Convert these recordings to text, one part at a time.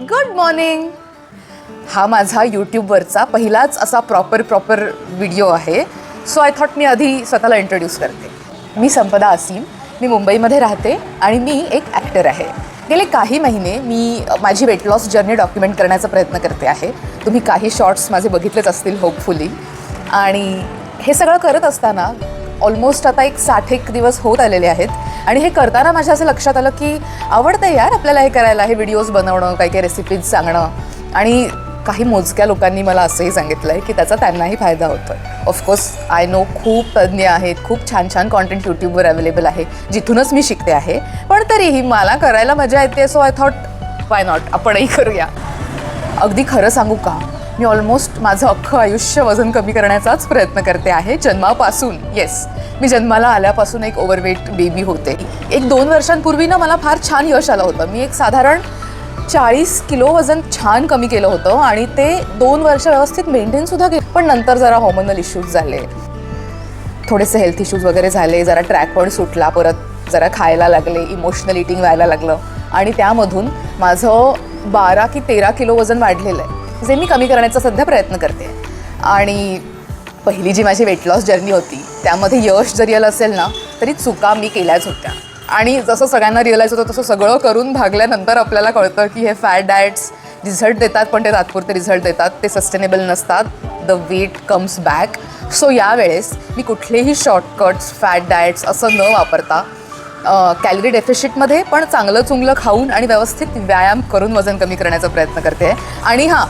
Good morning हा माझा यूट्यूबवरचा पहिलाच असा प्रॉपर प्रॉपर व्हिडिओ आहे. सो आय थॉट मी आधी स्वतःला इंट्रोड्यूस करते. मी संपदा असीम. मी मुंबईमध्ये राहते आणि मी एक ॲक्टर आहे. गेले काही महिने मी माझी वेट लॉस जर्नी डॉक्युमेंट करण्याचा प्रयत्न करते आहे. तुम्ही काही शॉर्ट्स माझे बघितलेच असतील होपफुली आणि हे सगळं करत असताना ऑलमोस्ट आता एक साठ एक दिवस होत आलेले आहेत. आणि हे करताना माझ्या असं लक्षात आलं की आवडतं यार आपल्याला हे करायला हे व्हिडिओज बनवणं काही काही रेसिपीज सांगणं. आणि काही मोजक्या लोकांनी मला असंही सांगितलं आहे की त्याचा त्यांनाही फायदा होतो आहे ऑफकोर्स आय नो खूप तज्ज्ञ आहेत खूप छान छान कॉन्टेंट यूट्यूबवर अवेलेबल आहे जिथूनच मी शिकते आहे. पण तरीही मला करायला मजा येते so I thought why not आपणही करूया. अगदी खरं सांगू का? मी ऑलमोस्ट माझं अख्खं आयुष्य वजन कमी करण्याचाच प्रयत्न करते आहे जन्मापासून. येस मी जन्माला आल्यापासून एक ओव्हरवेट बेबी होते. एक दोन वर्षांपूर्वी ना मला फार छान यश आलं होतं. मी एक साधारण चाळीस किलो वजन छान कमी केलं होतं आणि ते दोन वर्ष व्यवस्थित मेंटेनसुद्धा केलं. पण नंतर जरा हॉर्मोनल इश्यूज झाले. थोडेसे हेल्थ इश्यूज वगैरे झाले जरा ट्रॅक पण सुटला परत जरा खायला लागले इमोशनल इटिंग व्हायला लागलं. आणि त्यामधून माझं बारा की तेरा किलो वजन वाढलेलं आहे. जे मी कमी करण्याचा सध्या प्रयत्न करते. आणि पहिली जी माझी वेट लॉस जर्नी होती त्यामध्ये यश जरी आलं असेल ना तरी चुका मी केल्याच होत्या. आणि जसं सगळ्यांना रिअलाइज होतं तसं सगळं करून भागल्यानंतर आपल्याला कळतं की हे फॅट डायट्स रिझल्ट देतात पण ते तात्पुरते रिझल्ट देतात ते सस्टेनेबल नसतात. The weight comes back so यावेळेस मी कुठलेही शॉर्टकट्स फॅट डायट्स असं न वापरता कॅलरी डेफिशिटमध्ये पण चांगलं चुंगलं खाऊन आणि व्यवस्थित व्यायाम करून वजन कमी करण्याचा प्रयत्न करते. आणि हां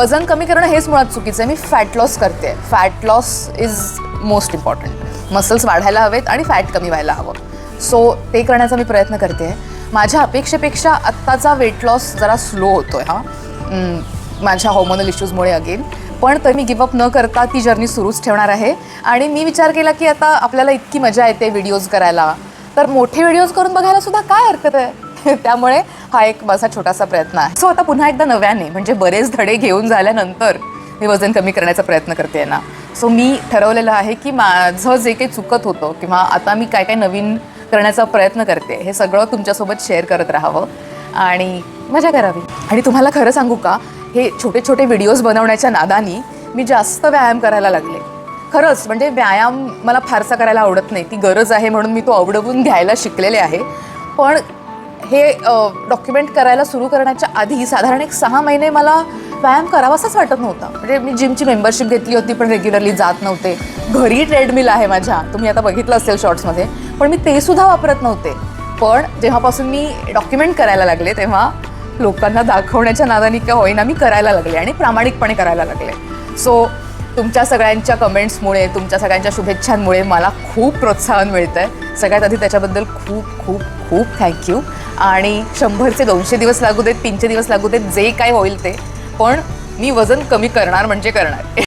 वजन कमी करणं हेच मुळात चुकीचं आहे. मी फॅट लॉस करते fat loss is most important muscles वाढायला हवेत आणि फॅट कमी व्हायला हवं. सो ते करण्याचा मी प्रयत्न करते माझ्या अपेक्षेपेक्षा आत्ताचा वेट लॉस जरा स्लो होतो आहे हा माझ्या हॉर्मोनल इश्यूजमुळे अगेन पण तर मी गिवअप न करता ती जर्नी सुरूच ठेवणार आहे. आणि मी विचार केला की आता आपल्याला इतकी मजा येते व्हिडिओज करायला. तर मोठे व्हिडिओज करून बघायला सुद्धा काय हरकत आहे? त्यामुळे हा एक माझा छोटासा प्रयत्न आहे. सो आता पुन्हा एकदा नव्याने म्हणजे बरेच धडे घेऊन झाल्यानंतर मी वजन कमी करण्याचा प्रयत्न करते ना. सो मी ठरवलेलं आहे की माझं जे काही चुकत होतं किंवा आता मी काय काय नवीन करण्याचा प्रयत्न करते हे सगळं तुमच्यासोबत शेअर करत राहावं. आणि मजा करावी. आणि तुम्हाला खरं सांगू का हे छोटे छोटे व्हिडिओज बनवण्याच्या नादानी मी जास्त व्यायाम करायला लागले. खरंच म्हणजे व्यायाम मला फारसा करायला आवडत नाही. ती गरज आहे म्हणून मी तो आवडवून घ्यायला शिकलेले आहे. पण हे डॉक्युमेंट करायला सुरू करण्याच्या आधी साधारण एक सहा महिने मला व्यायाम करावासाच वाटत नव्हता. म्हणजे मी जिमची मेंबरशिप घेतली होती पण रेग्युलरली जात नव्हते. घरी ट्रेडमिल आहे माझ्या. तुम्ही आता बघितलं असेल शॉर्ट्समध्ये पण मी ते सुद्धा वापरत नव्हते. पण जेव्हापासून मी डॉक्युमेंट करायला लागले तेव्हा लोकांना दाखवण्याच्या नादानी का होईना मी करायला लागले आणि प्रामाणिकपणे करायला लागले. सो तुमच्या सगळ्यांच्या कमेंट्समुळे तुमच्या सगळ्यांच्या शुभेच्छांमुळे मला खूप प्रोत्साहन मिळतं आहे सगळ्यात आधी त्याच्याबद्दल खूप खूप खूप थँक्यू आणि शंभरचे दोनशे दिवस लागू देत तीनशे दिवस लागू देत जे काय होईल ते. पण मी वजन कमी करणार म्हणजे करणार.